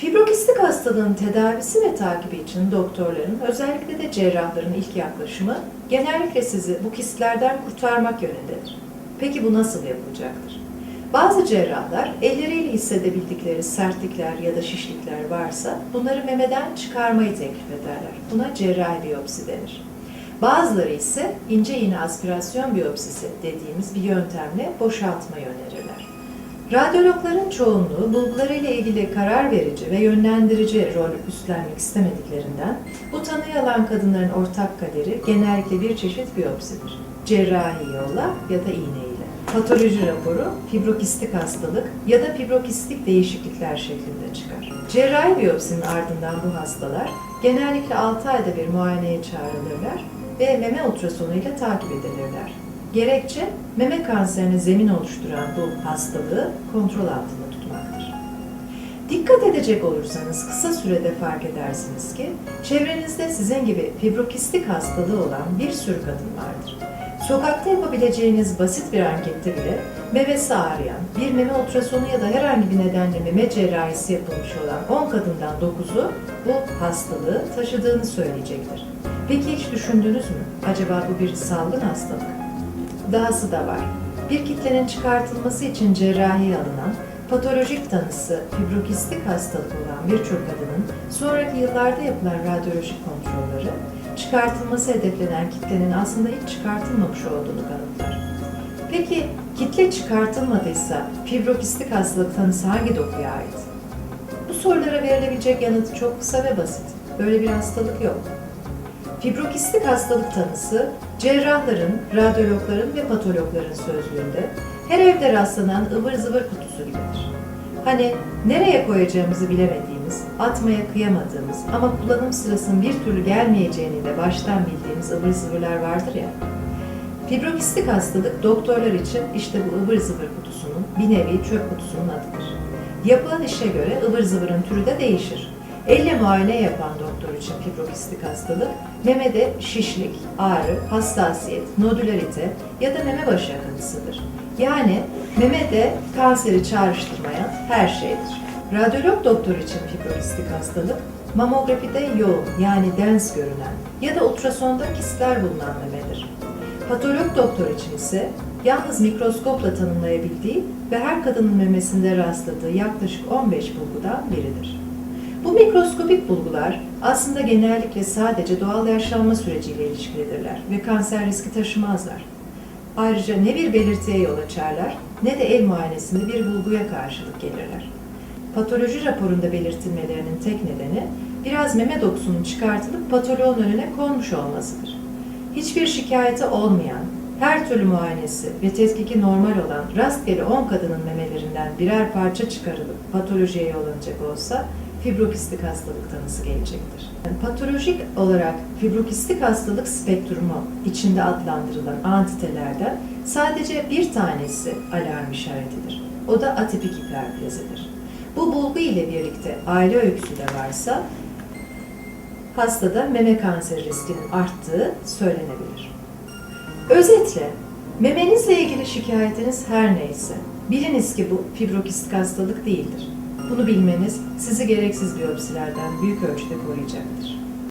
Fibrokistik hastalığın tedavisi ve takibi için doktorların, özellikle de cerrahların ilk yaklaşımı genellikle sizi bu kistlerden kurtarmak yönündedir. Peki bu nasıl yapılacaktır? Bazı cerrahlar elleriyle hissedebildikleri sertlikler ya da şişlikler varsa bunları memeden çıkarmayı teklif ederler. Buna cerrahi biyopsi denir. Bazıları ise ince iğne aspirasyon biyopsisi dediğimiz bir yöntemle boşaltmayı önerirler. Radyologların çoğunluğu bulgularıyla ilgili karar verici ve yönlendirici rol üstlenmek istemediklerinden bu tanıyı alan kadınların ortak kaderi genellikle bir çeşit biyopsidir. Cerrahi yolla ya da iğne ile. Patoloji raporu fibrokistik hastalık ya da fibrokistik değişiklikler şeklinde çıkar. Cerrahi biyopsinin ardından bu hastalar genellikle 6 ayda bir muayeneye çağrılırlar ve meme ultrasonuyla takip edilirler. Gerekçe meme kanserine zemin oluşturan bu hastalığı kontrol altında tutmaktır. Dikkat edecek olursanız kısa sürede fark edersiniz ki çevrenizde sizin gibi fibrokistik hastalığı olan bir sürü kadın vardır. Sokakta yapabileceğiniz basit bir ankette bile memesi ağrıyan, bir meme ultrasonu ya da herhangi bir nedenle meme cerrahisi yapılmış olan 10 kadından 9'u bu hastalığı taşıdığını söyleyecektir. Peki hiç düşündünüz mü? Acaba bu bir salgın hastalık? Dahası da var. Bir kitlenin çıkartılması için cerrahi alınan patolojik tanısı fibrokistik hastalık olan birçok kadının sonraki yıllarda yapılan radyolojik kontrolleri çıkartılması hedeflenen kitlenin aslında hiç çıkartılmamış olduğunu kanıtlar. Peki kitle çıkartılmadıysa fibrokistik hastalık tanısı hangi dokuya ait? Bu sorulara verilebilecek yanıt çok kısa ve basit. Böyle bir hastalık yok. Fibrokistik hastalık tanısı cerrahların, radyologların ve patologların sözlüğünde her evde rastlanan ıvır zıvır kutusu gibidir. Hani nereye koyacağımızı bilemediğimiz, atmaya kıyamadığımız ama kullanım sırasının bir türlü gelmeyeceğini de baştan bildiğimiz ıvır zıvırlar vardır ya. Fibrokistik hastalık doktorlar için işte bu ıvır zıvır kutusunun bir nevi çöp kutusunun adıdır. Yapılan işe göre ıvır zıvırın türü de değişir. Elle muayene yapan doktor için fibrokistik hastalık, memede şişlik, ağrı, hassasiyet, nodülarite ya da meme başı akıntısıdır. Yani memede kanseri çağrıştırmayan her şeydir. Radyolog doktor için fibrokistik hastalık, mamografide yoğun yani dens görünen ya da ultrasonda kistler bulunan memedir. Patolog doktor için ise yalnız mikroskopla tanımlayabildiği ve her kadının memesinde rastladığı yaklaşık 15 bulgudan biridir. Bu mikroskopik bulgular aslında genellikle sadece doğal yaşlanma süreciyle ilişkilidirler ve kanser riski taşımazlar. Ayrıca ne bir belirtiye yol açarlar ne de el muayenesinde bir bulguya karşılık gelirler. Patoloji raporunda belirtilmelerinin tek nedeni biraz meme dokusunun çıkartılıp patoloğun önüne konmuş olmasıdır. Hiçbir şikayeti olmayan, her türlü muayenesi ve tetkiki normal olan rastgele 10 kadının memelerinden birer parça çıkarılıp patolojiye yollanacak olsa fibrokistik hastalık tanısı gelecektir. Patolojik olarak fibrokistik hastalık spektrumu içinde adlandırılan antitelerden sadece bir tanesi alarm işaretidir. O da atipik hiperplazidir. Bu bulgu ile birlikte aile öyküsü de varsa hastada meme kanseri riskinin arttığı söylenebilir. Özetle, memenizle ilgili şikayetiniz her neyse, biliniz ki bu fibrokistik hastalık değildir. Bunu bilmeniz sizi gereksiz biyopsilerden büyük ölçüde koruyacaktır.